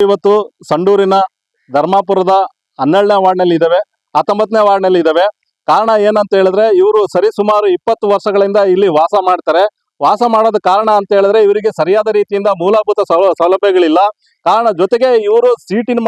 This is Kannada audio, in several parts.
ಇವತ್ತು ಸಂಡೂರಿನ ಧರ್ಮಾಪುರದ ಹನ್ನೆರಡನೇ ವಾರ್ಡ್ನಲ್ಲಿ ಇದ್ದಾವೆ ಹತ್ತೊಂಬತ್ತನೇ ವಾರ್ಡ್ನಲ್ಲಿ ಇದ್ದಾವೆ ಕಾರಣ ಏನಂತ ಹೇಳಿದ್ರೆ, ಇವರು ಸರಿಸುಮಾರು ಇಪ್ಪತ್ತು ವರ್ಷಗಳಿಂದ ಇಲ್ಲಿ ವಾಸ ಮಾಡ್ತಾರೆ. ವಾಸ ಮಾಡೋದ ಕಾರಣ ಅಂತ ಹೇಳಿದ್ರೆ, ಇವರಿಗೆ ಸರಿಯಾದ ರೀತಿಯಿಂದ ಮೂಲಭೂತ ಸೌಲಭ್ಯಗಳಿಲ್ಲ. ಕಾರಣ ಜೊತೆಗೆ ಇವರು ಸೀಟಿನ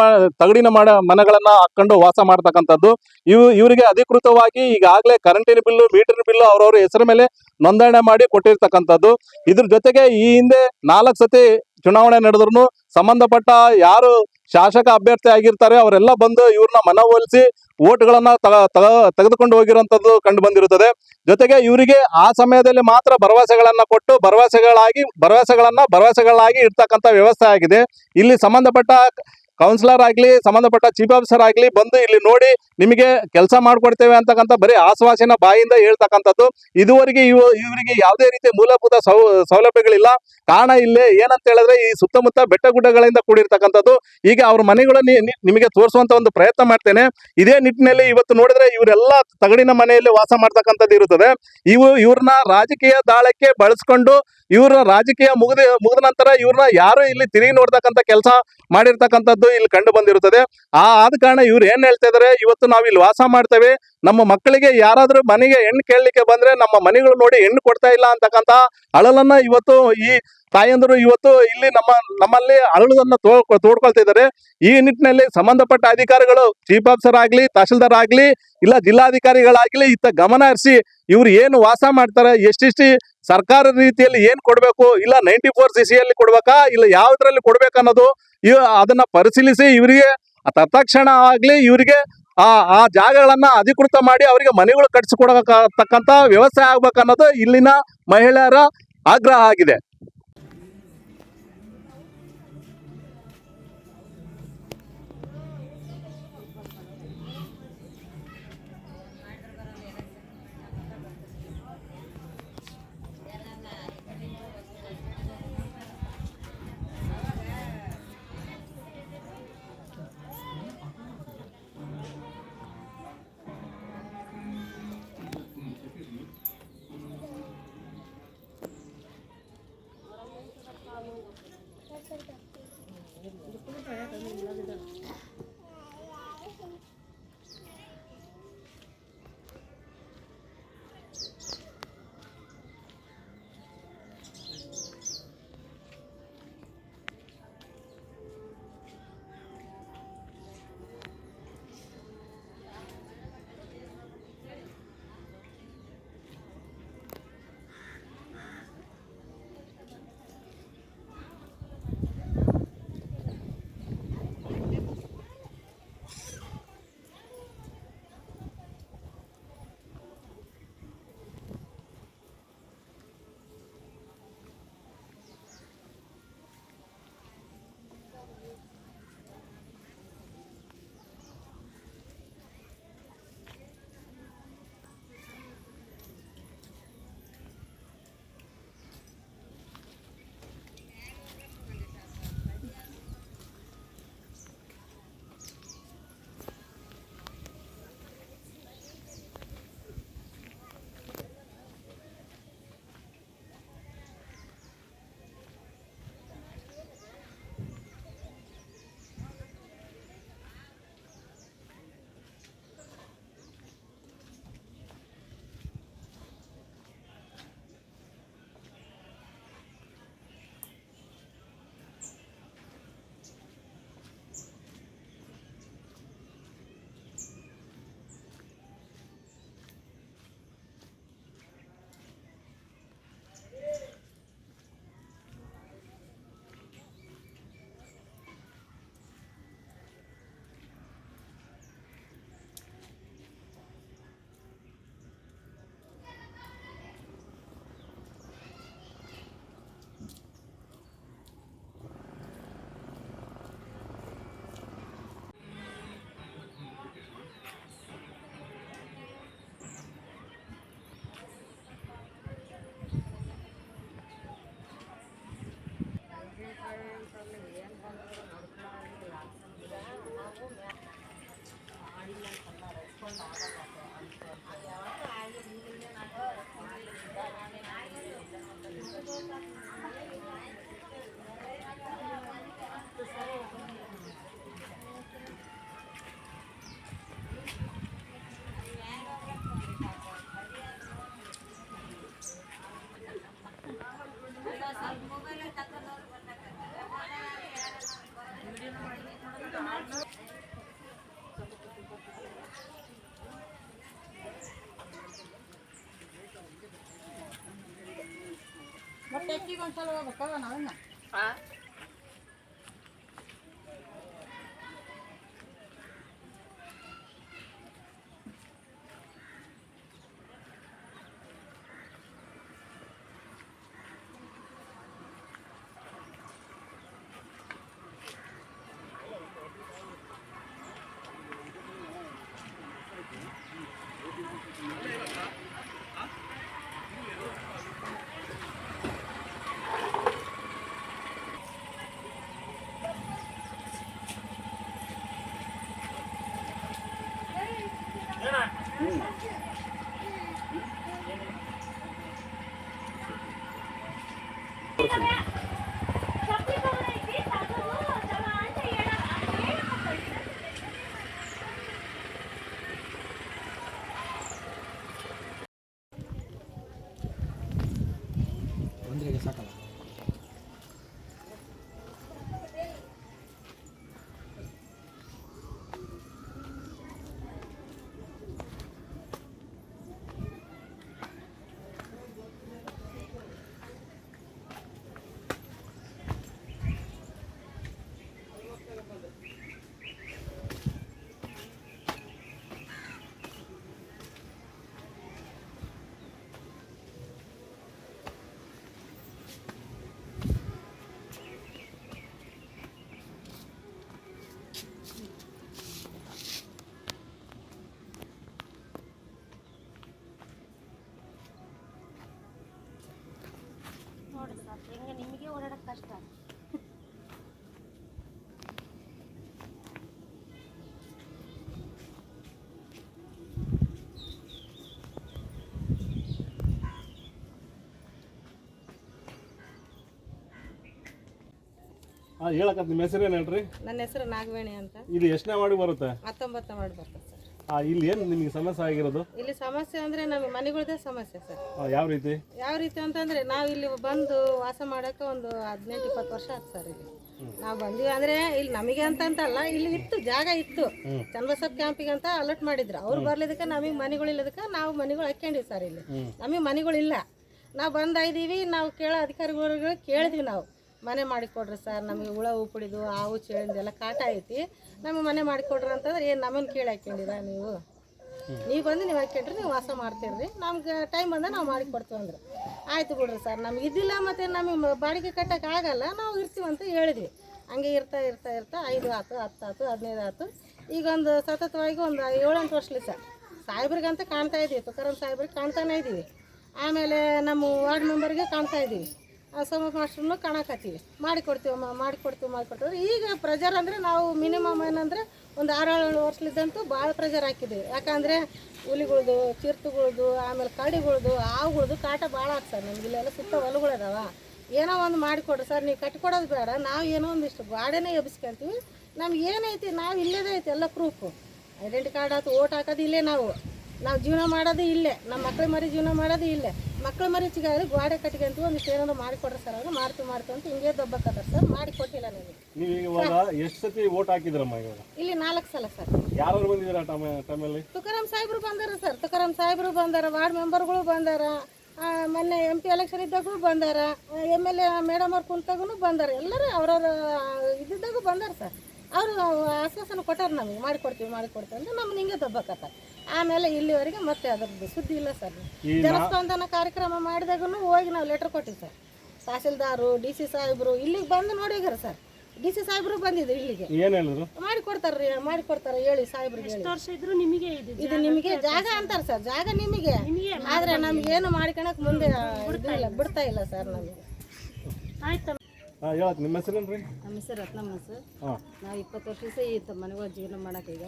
ತಗಡಿನ ಮಾಡ ಮನೆಗಳನ್ನ ಹಾಕೊಂಡು ವಾಸ ಮಾಡ್ತಕ್ಕಂಥದ್ದು. ಇವು, ಇವರಿಗೆ ಅಧಿಕೃತವಾಗಿ ಈಗಾಗಲೇ ಕರೆಂಟಿನ ಬಿಲ್ಲು ಮೀಟರ್ ಬಿಲ್ಲು ಅವ್ರವ್ರ ಹೆಸರ ಮೇಲೆ ನೋಂದಣಿ ಮಾಡಿ ಕೊಟ್ಟಿರ್ತಕ್ಕಂಥದ್ದು. ಇದ್ರ ಜೊತೆಗೆ ಈ ಹಿಂದೆ ನಾಲ್ಕು ಸತಿ ಚುನಾವಣೆ ನಡೆದ್ರು ಸಂಬಂಧಪಟ್ಟ ಯಾರು ಶಾಸಕ ಅಭ್ಯರ್ಥಿ ಆಗಿರ್ತಾರೆ, ಅವರೆಲ್ಲ ಬಂದು ಇವ್ರನ್ನ ಮನವೊಲಿಸಿ ಓಟ್ಗಳನ್ನ ತಗ- ತಗ- ತೆಗೆದುಕೊಂಡು ಹೋಗಿರುವಂತದ್ದು ಕಂಡು ಬಂದಿರುತ್ತದೆ. ಜೊತೆಗೆ ಇವರಿಗೆ ಆ ಸಮಯದಲ್ಲಿ ಮಾತ್ರ ಭರವಸೆಗಳನ್ನ ಕೊಟ್ಟು ಭರವಸೆಗಳಾಗಿ, ಭರವಸೆಗಳನ್ನ ಭರವಸೆಗಳಾಗಿ ಇರ್ತಕ್ಕಂಥ ವ್ಯವಸ್ಥೆ ಆಗಿದೆ. ಇಲ್ಲಿ ಸಂಬಂಧಪಟ್ಟ ಕೌನ್ಸಿಲರ್ ಆಗಲಿ, ಸಂಬಂಧಪಟ್ಟ ಚೀಫ್ ಆಫೀಸರ್ ಆಗಲಿ ಬಂದು ಇಲ್ಲಿ ನೋಡಿ ನಿಮಗೆ ಕೆಲಸ ಮಾಡಿಕೊಡ್ತೇವೆ ಅಂತಕ್ಕಂಥ ಬರೀ ಆಶ್ವಾಸನ ಬಾಯಿಂದ ಹೇಳ್ತಕ್ಕಂಥದ್ದು. ಇದುವರೆಗೆ ಇವು, ಇವರಿಗೆ ಯಾವುದೇ ರೀತಿಯ ಮೂಲಭೂತ ಸೌ, ಸೌಲಭ್ಯಗಳಿಲ್ಲ. ಕಾರಣ ಇಲ್ಲೇ ಏನಂತ ಹೇಳಿದ್ರೆ ಈ ಸುತ್ತಮುತ್ತ ಬೆಟ್ಟ ಗುಡ್ಡಗಳಿಂದ ಕೂಡಿರ್ತಕ್ಕಂಥದ್ದು. ಈಗ ಅವ್ರ ಮನೆಗಳು ನಿ- ನಿ- ನಿಮಗೆ ತೋರಿಸುವಂತ ಒಂದು ಪ್ರಯತ್ನ ಮಾಡ್ತೇನೆ. ಇದೇ ನಿಟ್ಟಿನಲ್ಲಿ ಇವತ್ತು ನೋಡಿದ್ರೆ ಇವರೆಲ್ಲ ತಗಡಿನ ಮನೆಯಲ್ಲಿ ವಾಸ ಮಾಡ್ತಕ್ಕಂಥದ್ದು ಇರುತ್ತದೆ. ಇವು ಇವ್ರನ್ನ ರಾಜಕೀಯ ದಾಳಕ್ಕೆ ಬಳಸ್ಕೊಂಡು ಇವ್ರ ರಾಜಕೀಯ ಮುಗಿದ ಮುಗಿದ ನಂತರ ಇವ್ರನ್ನ ಯಾರು ಇಲ್ಲಿ ತಿರುಗಿ ನೋಡ್ತಕ್ಕಂಥ ಕೆಲಸ ಮಾಡಿರ್ತಕ್ಕಂಥದ್ದು ಇಲ್ಲಿ ಕಂಡು ಬಂದಿರುತ್ತದೆ. ಆ ಆದ ಕಾರಣ ಇವ್ರು ಏನ್ ಹೇಳ್ತಾ ಇದಾರೆ, ಇವತ್ತು ನಾವು ಇಲ್ಲಿ ವಾಸ ಮಾಡ್ತೇವೆ. ನಮ್ಮ ಮಕ್ಕಳಿಗೆ ಯಾರಾದ್ರೂ ಮನೆಗೆ ಹೆಣ್ಣು ಕೇಳಲಿಕ್ಕೆ ಬಂದ್ರೆ ನಮ್ಮ ಮನೆಗಳು ನೋಡಿ ಹೆಣ್ಣು ಕೊಡ್ತಾ ಇಲ್ಲ ಅಂತಕ್ಕಂತ ಅಳಲನ್ನ ಇವತ್ತು ಈ ತಾಯಂದರು ಇವತ್ತು ಇಲ್ಲಿ ನಮ್ಮ, ನಮ್ಮಲ್ಲಿ ಅಳಲನ್ನ ತೋ, ತೋಡ್ಕೊಳ್ತಾ ಇದ್ದಾರೆ. ಈ ನಿಟ್ಟಿನಲ್ಲಿ ಸಂಬಂಧಪಟ್ಟ ಅಧಿಕಾರಿಗಳು, ಚೀಫ್ ಆಫೀಸರ್ ಆಗ್ಲಿ ತಹಶೀಲ್ದಾರ್ ಆಗ್ಲಿ, ಇಲ್ಲ ಜಿಲ್ಲಾಧಿಕಾರಿಗಳಾಗ್ಲಿ ಇತ್ತ ಗಮನ ಹರಿಸಿ ಇವ್ರು ಏನು ವಾಸ ಮಾಡ್ತಾರೆ, ಎಷ್ಟಿಷ್ಟು ಸರ್ಕಾರ ರೀತಿಯಲ್ಲಿ ಏನ್ ಕೊಡ್ಬೇಕು, ಇಲ್ಲ ನೈಂಟಿ ಫೋರ್ ಸಿ ಸಿಯಲ್ಲಿ ಕೊಡ್ಬೇಕಾ, ಇಲ್ಲ ಯಾವ್ದ್ರಲ್ಲಿ ಕೊಡ್ಬೇಕನ್ನೋದು, ಇವ್ ಅದನ್ನ ಪರಿಶೀಲಿಸಿ ಇವರಿಗೆ ತತ್ಕ್ಷಣ ಆಗ್ಲಿ ಇವರಿಗೆ ಆ ಆ ಜಾಗಗಳನ್ನ ಅಧಿಕೃತ ಮಾಡಿ ಅವರಿಗೆ ಮನೆಗಳು ಕಟ್ಸಿಕೊಡತಕ್ಕಂತ ವ್ಯವಸ್ಥೆ ಆಗ್ಬೇಕನ್ನೋದು ಇಲ್ಲಿನ ಮಹಿಳೆಯರ ಆಗ್ರಹ ಆಗಿದೆ. Untuk kulit. ತೆಕ್ಕಿಗೆ ಒಂದ್ಸಲ ಹೋಗ್ಬೇಕವ ನಾವನ್ನ ಹೆಂಗೆ ನಿಮಗೆ ಓಡಾಡಕ್ಕೆ ಕಷ್ಟ? ಹಾಂ ಹೇಳಕ್ಕ ನಿಮ್ಮ ಹೆಸರೇನು ಹೇಳ್ರಿ? ನನ್ನ ಹೆಸರು ನಾಗವೇಣಿ ಅಂತ. ಇದು ಎಷ್ಟನೇ ಮಾಡಿ ಬರುತ್ತೆ? ಹತ್ತೊಂಬತ್ತು ಮಾಡಿ ಬರ್ತದೆ ಸರ್. ಇಲ್ಲಿ ಏನು ನಿಮಗೆ ಸಮಸ್ಯೆ ಆಗಿರೋದು? ಇಲ್ಲಿ ಸಮಸ್ಯೆ ಅಂದ್ರೆ ನಮಗೆ ಮನೆಗಳದೇ ಸಮಸ್ಯೆ ಸರ್. ಆ, ಯಾವ ರೀತಿ? ಯಾವ ರೀತಿ ಅಂತಂದ್ರೆ ನಾವು ಇಲ್ಲಿ ಬಂದು ವಾಸ ಮಾಡೋಕೆ ಒಂದು ಹದಿನೆಂಟು ಇಪ್ಪತ್ತು ವರ್ಷ ಆಯ್ತು ಸರ್ ಇಲ್ಲಿ. ನಾವು ಬಂದೀವಿ ಅಂದ್ರೆ ಇಲ್ಲಿ ನಮಗೆ ಅಂತ ಅಂತಲ್ಲ ಇಲ್ಲಿ ಇತ್ತು ಜಾಗ ಇತ್ತು. ಚನ್ನಬಸಪ್ಪ ಕ್ಯಾಂಪಿಗೆ ಅಂತ ಅಲರ್ಟ್ ಮಾಡಿದ್ರು. ಅವ್ರು ಬರ್ಲಿದ್ದಕ್ಕೆ ನಮಗೆ ಮನೆಗಳಿಲ್ಲದಕ್ಕೆ ನಾವು ಮನೆಗಳು ಹಾಕ್ಕೊಂಡಿವಿ ಸರ್ ಇಲ್ಲಿ. ನಮಗೆ ಮನೆಗಳಿಲ್ಲ ನಾವು ಬಂದಾಯ್ದೀವಿ ನಾವು ಕೇಳೋ ಅಧಿಕಾರಿಗಳು ಕೇಳಿದ್ವಿ ನಾವು. ಮನೆ ಮಾಡಿಕೊಡ್ರಿ ಸರ್, ನಮಗೆ ಹುಳ ಉಪ್ಪುಡಿದು ಹಾವು ಚೇಳಿಂದೆಲ್ಲ ಕಾಟ ಐತಿ. ನಮಗೆ ಮನೆ ಮಾಡಿಕೊಡ್ರಿ ಅಂತಂದ್ರೆ ಏನು ನಮ್ಮನ್ನು ಕೇಳಿ ಹಾಕೊಂಡಿರ ನೀವು? ನೀವು ಬಂದು ನೀವು ಹಾಕೊಂಡ್ರಿ ನೀವು ವಾಸ ಮಾಡ್ತೀರಿ. ನಮ್ಗೆ ಟೈಮ್ ಬಂದ ನಾವು ಮಾಡಿ ಕೊಡ್ತೀವಿ ಅಂದ್ರೆ. ಆಯ್ತು ಬಿಡ್ರಿ ಸರ್, ನಮ್ಗೆ ಇದಿಲ್ಲ ಮತ್ತು ನಮಗೆ ಬಾಡಿಗೆ ಕಟ್ಟಕ್ಕೆ ಆಗಲ್ಲ, ನಾವು ಇರ್ತೀವಿ ಅಂತ ಹೇಳಿದ್ವಿ. ಹಂಗೆ ಇರ್ತಾ ಇರ್ತಾ ಇರ್ತಾ ಐದು ಆಯ್ತು ಹತ್ತು ಆತು, ಹದಿನೈದು ಆಯ್ತು ಈಗ ಒಂದು ಸತತವಾಗಿ ಒಂದು ಏಳೆಂಟು ವರ್ಷಲಿ ಸರ್. ಸಾಹೇಬ್ರಿಗಂತ ಕಾಣ್ತಾ ಇದ್ದೀವಿ ತುಕಾರಾಮ್ ಸಾಹೇಬ್ರಿಗೆ ಕಾಣ್ತಾನೆ ಇದ್ದೀವಿ ಆಮೇಲೆ ನಮ್ಮ ವಾರ್ಡ್ ಮೆಂಬರ್ಗೆ ಕಾಣ್ತಾ ಇದ್ದೀವಿ ಸೋಮಪ್ಪ ಮಾಸ್ಟ್ರನ್ನು ಕಾಣಕತ್ತೀವಿ. ಮಾಡಿಕೊಡ್ತೀವಮ್ಮ ಮಾಡಿಕೊಡ್ತೀವಿ ಮಾಡಿಕೊಡ್ತೀವಿ. ಈಗ ಪ್ರೆಜರ್ ಅಂದರೆ ನಾವು ಮಿನಿಮಮ್ ಏನಂದರೆ ಒಂದು ಆರೇಳು ಏಳು ವರ್ಷಲಿದ್ದಂತೂ ಭಾಳ ಪ್ರೆಜರ್ ಹಾಕಿದ್ದೀವಿ. ಯಾಕಂದರೆ ಹುಲಿಗಳ್ದು, ಚಿರ್ತುಗಳ್ದು, ಆಮೇಲೆ ಕಡಿಗಳ್ದು, ಹಾವುಗಳ್ದು ಕಾಟ ಭಾಳ ಆಗ್ತದೆ ನಮ್ಗೆ. ಇಲ್ಲೆಲ್ಲ ಸುತ್ತ ಹೊಲಗಳದಾವ ಏನೋ ಒಂದು ಮಾಡಿಕೊಡ್ರಿ ಸರ್, ನೀವು ಕಟ್ಕೊಡೋದು ಬೇಡ. ನಾವು ಏನೋ ಒಂದಿಷ್ಟು ಗಾಡೆನೇ ಎಬ್ಸ್ಕೊಂತೀವಿ. ನಮ್ಗೆ ಏನೈತಿ, ನಾವು ಇಲ್ಲದೇ ಐತಿ ಎಲ್ಲ ಪ್ರೂಫು ಐಡೆಂಟಿ ಕಾರ್ಡ್ ಆಯ್ತು ಓಟ್ ಹಾಕೋದು ಇಲ್ಲೇ ನಾವು. ನಾವು ಜೀವನ ಮಾಡೋದು ಇಲ್ಲೇ. ನಮ್ಮ ಮಕ್ಕಳ ಮರಿ ಜೀವನ ಮಾಡೋದು ಇಲ್ಲೇ. ಮಕ್ಳು ಮರಿ ಚಿಗಾದ್ರೆ ಗೋಡೆ ಅಂತೂ ಒಂದು ಏನಾದ್ರು ಮಾಡಿಕೊಡ್ರಿ ಸರ್ ಅವ್ರು. ಮಾಡ್ತು ಮಾಡ್ತು ಅಂತ ಹಿಂಗೆ ದೊಬ್ಬಕ್ಕತ್ತಾರ ಸರ್. ಮಾಡಿ ಕೊಟ್ಟಿಲ್ಲ ನನಗೆ. ನೀವು ಇವಾಗ ಎಷ್ಟು ಸತಿ ಓಟ್ ಹಾಕಿದ್ರಮ್ಮ ಇವಾಗ? ಇಲ್ಲಿ ನಾಲ್ಕು ಸಲ ಸರ್. ಯಾರು ಬಂದಿದ್ದೀರಾ ಟೈಮ್ ಟೈಮಲ್ಲಿ? ತುಕಾರಾಮ್ ಸಾಹೇಬ್ರು ಬಂದಾರ ಸರ್. ತುಕಾರಾಮ್ ಸಾಹೇಬ್ರು ಬಂದಾರ ವಾರ್ಡ್ ಮೆಂಬರ್ಗಳು ಬಂದಾರ ಮೊನ್ನೆ ಎಂ ಪಿ ಎಲೆಕ್ಷನ್ ಇದ್ದಾಗೂ ಬಂದಾರ ಎಂ ಎಲ್ ಎ ಮೇಡಮ್ ಅವ್ರು ಕುಂತಾಗೂ ಬಂದಾರ. ಎಲ್ಲರೂ ಅವ್ರವ್ರ ಇದ್ದಿದ್ದಾಗೂ ಬಂದಾರ ಸರ್. ಅವರು ಆಶ್ವಾಸನ ಕೊಟ್ಟಾರ ನಮಗೆ. ಮಾಡಿಕೊಡ್ತೀವಿ ಮಾಡಿಕೊಡ್ತೀವಿ ಅಂತ ನಮ್ಗೆ ಹಿಂಗೆ ದಬ್ಬಕತ್ತಾರ. ಆಮೇಲೆ ಇಲ್ಲಿವರೆಗೆ ಮತ್ತೆ ಅದರದ್ದು ಸುದ್ದಿ ಇಲ್ಲ ಸರ್. ಜನಸ್ಪಂದನ ಕಾರ್ಯಕ್ರಮ ಮಾಡಿದಾಗೂ ಹೋಗಿ ನಾವು ಲೆಟರ್ ಕೊಟ್ಟಿವಿ ಸರ್. ತಹಸೀಲ್ದಾರು ಡಿ ಸಿ ಸಾಹೇಬರು ಇಲ್ಲಿಗೆ ಬಂದು ನೋಡಿದ್ರು ಸರ್. ಡಿ ಸಿ ಸಾಹೇಬರು ಬಂದಿದ್ರು ಇಲ್ಲಿಗೆ. ಏನು ಕೊಡ್ತಾರ್ರಿ ಮಾಡಿ ಮಾಡಿಕೊಡ್ತಾರೆ ಹೇಳಿ ಸಾಹೇಬ್ರಿಗೆ ಇದ್ರು ನಿಮಗೆ ಇದು ಇದು ನಿಮಗೆ ಜಾಗ ಅಂತಾರೆ ಸರ್ ಜಾಗ ನಿಮಗೆ. ಆದ್ರೆ ಏನು ಮಾಡ್ಕೊಳಕ್ ಮುಂದೆ ಇಲ್ಲ. ಬಿಡ್ತಾ ಇಲ್ಲ ಸರ್ ನಮಗೆ. ಆಯ್ತು ಹಾಂ ನಿಮ್ಮ ಹೆಸರೇನು ರೀ ನಮ್ಮ ಹೆಸರು ರತ್ನಮ್ಮ ಸರ್. ಹಾಂ. ನಾವು ಇಪ್ಪತ್ತು ವರ್ಷ ಈ ಮನೆಗಳ ಜೀವನ ಮಾಡಕ್ಕೆ ಈಗ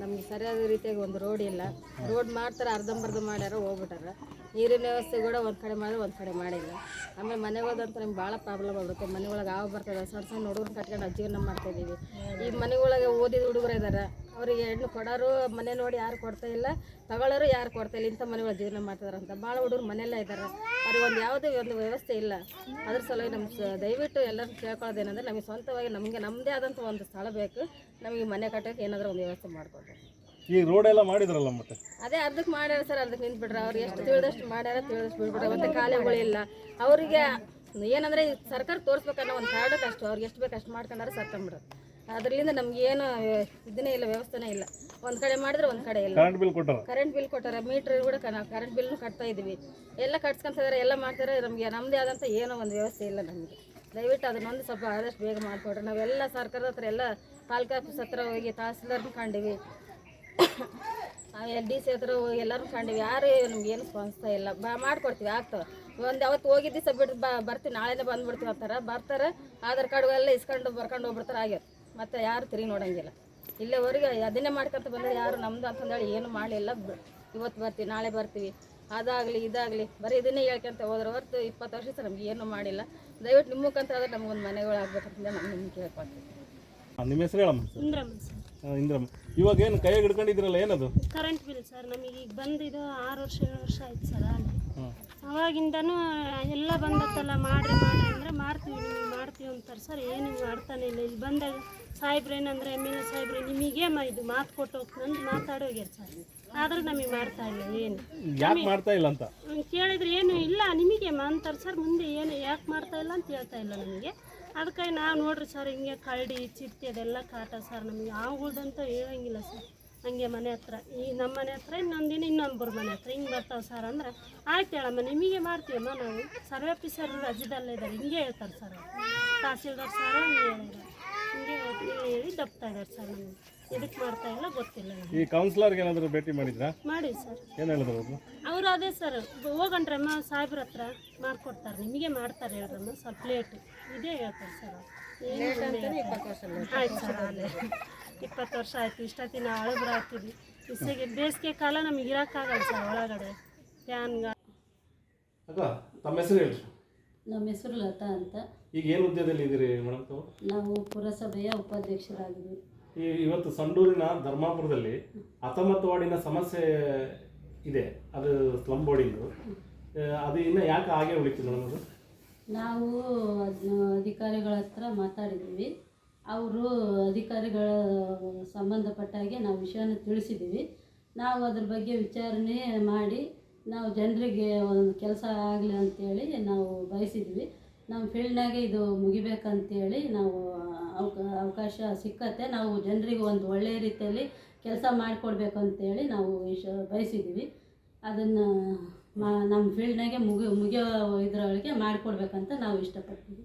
ನಮ್ಗೆ ಸರಿಯಾದ ರೀತಿಯಾಗಿ ಒಂದು ರೋಡ್ ಇಲ್ಲ. ರೋಡ್ ಮಾಡ್ತಾರೆ ಅರ್ಧಂಬರ್ಧ ಮಾಡ್ಯಾರ ಹೋಗ್ಬಿಟ್ಟಾರ. ನೀರಿನ ವ್ಯವಸ್ಥೆ ಕೂಡ ಒಂದು ಕಡೆ ಮಾಡಿದ್ರೆ ಒಂದು ಕಡೆ ಮಾಡಿಲ್ಲ. ಆಮೇಲೆ ಮನೆಗಳದಂತ ನಮ್ಗೆ ಭಾಳ ಪ್ರಾಬ್ಲಮ್ ಆಗ್ಬಿಡುತ್ತೆ. ಒಳಗೆ ಹಾವು ಬರ್ತದೆ ಸಣ್ಣ ಸಣ್ಣ ಹುಡುಗರು ಕಟ್ಕೊಂಡು ನಾವು ಜೀವನ ಮಾಡ್ತಾ ಇದೀವಿ. ಈ ಮನೆಯೊಳಗೆ ಓದಿದ ಹುಡುಗರು ಇದ್ದಾರೆ ಅವರಿಗೆ ಹೆಣ್ಣು ಕೊಡೋರು ಮನೆ ನೋಡಿ ಯಾರು ಕೊಡ್ತಾ ಇಲ್ಲ ತಗೊಳ್ಳೋರು ಯಾರು ಕೊಡ್ತಾ ಇಲ್ಲ ಇಂಥ ಮನೆಗಳು ಜೀವನ ಮಾಡ್ತಿದಾರೆ ಅಂತ. ಭಾಳ ಹುಡುಗರು ಮನೆಯಲ್ಲೇ ಇದ್ದಾರೆ. ಅವ್ರಿಗೆ ಒಂದು ಯಾವುದೇ ಒಂದು ವ್ಯವಸ್ಥೆ ಇಲ್ಲ. ಅದ್ರ ಸಲುವಾಗಿ ನಮ್ಮ ದಯವಿಟ್ಟು ಎಲ್ಲರೂ ಕೇಳ್ಕೊಳ್ಳೋದೇನಂದ್ರೆ ನಮಗೆ ಸ್ವಂತವಾಗಿ ನಮಗೆ ನಮ್ಮದೇ ಆದಂಥ ಒಂದು ಸ್ಥಳ ಬೇಕು. ನಮಗೆ ಮನೆ ಕಟ್ಟೋಕೆ ಏನಾದರೂ ಒಂದು ವ್ಯವಸ್ಥೆ ಮಾಡಿಕೊಡ್ರಿ. ಈ ರೋಡ್ ಎಲ್ಲ ಮಾಡಿದ್ರಲ್ಲ ಮತ್ತೆ? ಅದೇ ಅರ್ಧಕ್ಕೆ ಮಾಡ್ಯಾರ ಸರ್ ಅರ್ಧಕ್ಕೆ ನಿಂತ್ಬಿಟ್ರೆ. ಅವ್ರು ಎಷ್ಟು ತಿಳಿದಷ್ಟು ಮಾಡ್ಯಾರ ತಿಳಿದಷ್ಟು ಬಿಡ್ಬಿಟ್ರೆ ಮತ್ತೆ ಕಾಲೇಗಳಿಲ್ಲ ಅವರಿಗೆ ಏನಂದ್ರೆ ಸರ್ಕಾರ ತೋರಿಸ್ಬೇಕನ್ನೋ ಒಂದು ಕಾರಣಕ್ಕೆ ಅಷ್ಟು ಅವ್ರಿಗೆ ಎಷ್ಟು ಬೇಕು ಅಷ್ಟು ಮಾಡ್ಕೊಂಡಾರೆ ಸರ್ಕೊಂಬಿಡೋದು ಅದರಿಂದ ನಮ್ಗೆ ಏನು ಇದನ್ನೇ ಇಲ್ಲ ವ್ಯವಸ್ಥೆನೇ ಇಲ್ಲ. ಒಂದು ಕಡೆ ಮಾಡಿದ್ರೆ ಒಂದು ಕಡೆ ಇಲ್ಲ. ಕರೆಂಟ್ ಬಿಲ್ ಕೊಟ್ಟಾರ? ಕರೆಂಟ್ ಬಿಲ್ ಕೊಟ್ಟಾರೆ. ಮೀಟ್ರ್ ಕೂಡ ಕರೆಂಟ್ ಬಿಲ್ನು ಕಟ್ತಾ ಇದ್ದೀವಿ ಎಲ್ಲ ಕಟ್ಸ್ಕೊಂತಿದ್ದಾರೆ ಎಲ್ಲ ಮಾಡ್ತಾರೆ ನಮಗೆ ನಮ್ಮದೇ ಆದಂಥ ಏನೋ ಒಂದು ವ್ಯವಸ್ಥೆ ಇಲ್ಲ ನಮಗೆ. ದಯವಿಟ್ಟು ಅದನ್ನೊಂದು ಸ್ವಲ್ಪ ಆದಷ್ಟು ಬೇಗ ಮಾಡಿಕೊಡ್ರಿ. ನಾವೆಲ್ಲ ಸರ್ಕಾರದ ಹತ್ರ ಎಲ್ಲ ತಾಲೂಕು ಆಫೀಸ್ ಹತ್ರ ಹೋಗಿ ತಹಸೀಲ್ದಾರ್ನ ಕಂಡಿವಿ. ಎಲ್ ಡಿ ಸಿ ಹತ್ರ ಹೋಗಿ ಎಲ್ಲರೂ ಕಂಡಿವಿ. ಯಾರು ನಮ್ಗೆ ಏನು ಸ್ಪಂದಿಸ್ತಾ ಇಲ್ಲ. ಬಾ ಮಾಡ್ಕೊಡ್ತೀವಿ ಆಗ್ತವೆ. ಒಂದು ಅವತ್ತು ಹೋಗಿದ್ದು ದಿವಸ ಬಿಟ್ಟು ಬರ್ತೀವಿ. ನಾಳೆನೇ ಬಂದ್ಬಿಡ್ತೀವಿ ಅಂತಾರೆ. ಬರ್ತಾರೆ. ಆಧಾರ್ ಕಾರ್ಡ್ ಎಲ್ಲ ಇಸ್ಕೊಂಡು ಬರ್ಕೊಂಡು ಹೋಗ್ಬಿಡ್ತಾರೆ. ಆಗ್ಯದ ಮತ್ತೆ ಯಾರು ತಿರುಗಿ ನೋಡಂಗಿಲ್ಲ. ಇಲ್ಲೇವರೆಗೆ ಅದನ್ನೇ ಮಾಡ್ಕೊಂತ ಬಂದರೆ ಯಾರು ನಮ್ದು ಅಂತಂದೇಳಿ ಏನು ಮಾಡಲಿಲ್ಲ. ಇವತ್ತು ಬರ್ತೀವಿ ನಾಳೆ ಬರ್ತೀವಿ. ಅದಾಗಲಿ ಇದಾಗಲಿ ಬರೀ ಇದನ್ನೇ ಹೇಳ್ಕೊಂತ ಹೋದ್ರೆ ಹೊರತು ಇಪ್ಪತ್ತು ವರ್ಷ ನಮ್ಗೆ ಏನು ಮಾಡಿಲ್ಲ. ದಯವಿಟ್ಟು ನಿಮ್ಮ ಮುಖಾಂತರ ಆದ್ರೆ ನಮ್ಗೊಂದು ಮನೆಗಳು ಆಗ್ಬೇಕಂತ ನಾನು ನಿಮ್ಗೆ ಕೇಳ್ಕೊಳ್ತೀನಿ. ನಿಮ್ಮ ಹೆಸರು ಹೇಳಮ್ಮ. ಇಂದ್ರಮ್ಮ ಸರ್. ಆ, ಇಂದ್ರಮ್ಮ. ಇವಾಗ ಏನು ಕೈಯಾಗ ಹಿಡ್ಕೊಂಡಿದ್ರಲ್ಲ ಏನದು? ಕರೆಂಟ್ ಬಿಲ್ ಸರ್ ನಮಗೆ ಈಗ ಬಂದಿದ್ದು ಆರು ವರ್ಷ ಏಳು ವರ್ಷ ಆಯ್ತು ಸರ್. ಅಲ್ಲಿ. ಅವಾಗಿಂದನೂ ಎಲ್ಲ ಬಂದತ್ತಲ್ಲ ಮಾಡ್ರಿ ಮಾಡ್ರಿ ಅಂದರೆ ಮಾಡ್ತೀವಿ ನಿಮಗೆ ಮಾಡ್ತೀವಿ ಅಂತಾರೆ. ಸರ್ ಏನು ಮಾಡ್ತಾನೆ ಇಲ್ಲ. ಇಲ್ಲಿ ಬಂದಾಗ ಸಾಹೇಬ್ರು ಏನಂದ್ರೆ ಎಂ ಸಾಹೇಬ್ರೆ ಎ ಸಾಹೇಬ್ರು ನಿಮಗೆ ಇದು ಮಾತು ಕೊಟ್ಟು ಹೋಗ್ತಂದು ಮಾತಾಡೋಗ್ಯಾರ ಸರ್. ಆದ್ರೆ ನಮಗೆ ಮಾಡ್ತಾ ಇಲ್ಲ ಏನು. ಯಾಕೆ ಮಾಡ್ತಾ ಇಲ್ಲ ಅಂತ? ಕೇಳಿದ್ರೆ ಏನು ಇಲ್ಲ ನಿಮಗೆ ಅಂತಾರೆ ಸರ್. ಮುಂದೆ ಏನು ಯಾಕೆ ಮಾಡ್ತಾ ಇಲ್ಲ ಅಂತ ಹೇಳ್ತಾ ಇಲ್ಲ ನಮಗೆ. ಅದಕ್ಕಾಗಿ ನಾವು ನೋಡ್ರಿ ಸರ್ ಹಿಂಗೆ ಕರಡಿ ಚಿಟ್ಟೆ ಅದೆಲ್ಲ ಕಾಟ ಸರ್ ನಮಗೆ. ಆವುಗಳದಂತೂ ಹೇಳಂಗಿಲ್ಲ ಸರ್. ಹಂಗೆ ಮನೆ ಹತ್ರ. ಈ ನಮ್ಮ ಮನೆ ಹತ್ರ ಇನ್ನೊಂದು ದಿನ ಇನ್ನೊಬ್ಬರ ಮನೆ ಹತ್ರ. ಹಿಂಗೆ ಬರ್ತಾವೆ ಸರ್ ಅಂದ್ರೆ ಆಯ್ತು ಹೇಳಮ್ಮ ನಿಮಗೆ ಮಾಡ್ತೀವಮ್ಮ ನಾವು? ಸರ್ವೆ ಆಫೀಸರ್ ರಜದಲ್ಲೇ ಇದ್ದಾರೆ ಹಿಂಗೆ ಹೇಳ್ತಾರೆ ಸರ್ ತಹಸೀಲ್ದಾರ್ ಸರ್ ಹಿಂಗೆ ಹೇಳಿದ್ರು. ಹಿಂಗೆ ಹೇಳಿ ಹೇಳಿ ದಪ್ತಾ ಇದ್ದಾರೆ ಸರ್ ನಮಗೆ. ಇದಕ್ಕೆ ಮಾಡ್ತಾ ಇಲ್ಲ ಗೊತ್ತಿಲ್ಲ ಈ ಕೌನ್ಸಿಲರ್ಗೆ ಏನಾದರೂ ಭೇಟಿ ಮಾಡಿದ್ರಾ? ಮಾಡಿ ಸರ್. ಏನು ಹೇಳಿದ್ರು ಅವರು? ಅವರು ಅದೇ ಸರ್ ಹೋಗಣ್ರಮ್ಮ ಸಾಹೇಬ್ರ ಹತ್ರ ಮಾಡ್ಕೊಡ್ತಾರೆ ನಿಮಗೆ ಮಾಡ್ತಾರೆ ಹೇಳ್ರಮ್ಮ ಸ್ವಲ್ಪ ಲೇಟ್ ಇದೇ ಹೇಳ್ತಾರೆ ಸರ್ ಆಯ್ತು ಸರ್ ಅಲ್ಲೇ ಇಪ್ಪತ್ತು ವರ್ಷ ಆಯ್ತು ಇಷ್ಟೊತ್ತಿನ ಅಳಬ್ರ ಆಗ್ತಿದ್ವಿ. ಇಸಿಗೆ ಬೇಸಿಗೆ ಕಾಲ ನಮಗೆ ಇರೋಕ್ಕಾಗಲ್ಲ ಸರ್ ಒಳಗಡೆ. ಫ್ಯಾನ್ ಅಕ್ಕ ತಮ್ಮ ಹೆಸರು ಹೇಳಿ ನಮ್ಮ ಹೆಸರು ಲತಾ ಅಂತ. ಈಗ ಏನು ಹುದ್ದೆದಲ್ಲಿ ಇದ್ದೀರಿ ಮೇಡಮ್ ತಾವು? ನಾವು ಪುರಸಭೆಯ ಉಪಾಧ್ಯಕ್ಷರಾಗಿದ್ವಿ ಈ ಇವತ್ತು ಸಂಡೂರಿನ ಧರ್ಮಾಪುರದಲ್ಲಿ ಹತ್ತೊಂಬತ್ತು ವಾರ್ಡಿನ ಸಮಸ್ಯೆ ಇದೆ. ಅದು ಸ್ಲಮ್ ಬೋರ್ಡಿಂದು ಅದು ಇನ್ನೂ ಯಾಕೆ ಹಾಗೆ ಉಳಿತು ಮೇಡಮ್ ಅದು? ನಾವು ಅದ್ನ ಅಧಿಕಾರಿಗಳ ಹತ್ರ ಮಾತಾಡಿದ್ದೀವಿ. ಅವರು ಅಧಿಕಾರಿಗಳ ಸಂಬಂಧಪಟ್ಟ ಹಾಗೆ ನಾವು ವಿಷಯನ ತಿಳಿಸಿದ್ದೀವಿ. ನಾವು ಅದ್ರ ಬಗ್ಗೆ ವಿಚಾರಣೆ ಮಾಡಿ ನಾವು ಜನರಿಗೆ ಒಂದು ಕೆಲಸ ಆಗಲಿ ಅಂತೇಳಿ ನಾವು ಬಯಸಿದ್ವಿ ನಮ್ಮ ಫೀಲ್ಡ್ನಾಗೆ ಇದು ಮುಗಿಬೇಕಂತೇಳಿ ನಾವು ಅವಕ ಅವಕಾಶ ಸಿಕ್ಕತ್ತೆ. ನಾವು ಜನರಿಗೆ ಒಂದು ಒಳ್ಳೆಯ ರೀತಿಯಲ್ಲಿ ಕೆಲಸ ಮಾಡಿಕೊಡ್ಬೇಕು ಅಂತೇಳಿ ನಾವು ಇಶ ಬಯಸಿದ್ದೀವಿ. ಅದನ್ನು ಮಾ ನಮ್ಮ ಫೀಲ್ಡ್ನಾಗೆ ಮುಗಿ ಮುಗಿಯೋ ಇದರೊಳಗೆ ಮಾಡಿಕೊಡ್ಬೇಕಂತ ನಾವು ಇಷ್ಟಪಡ್ತೀವಿ.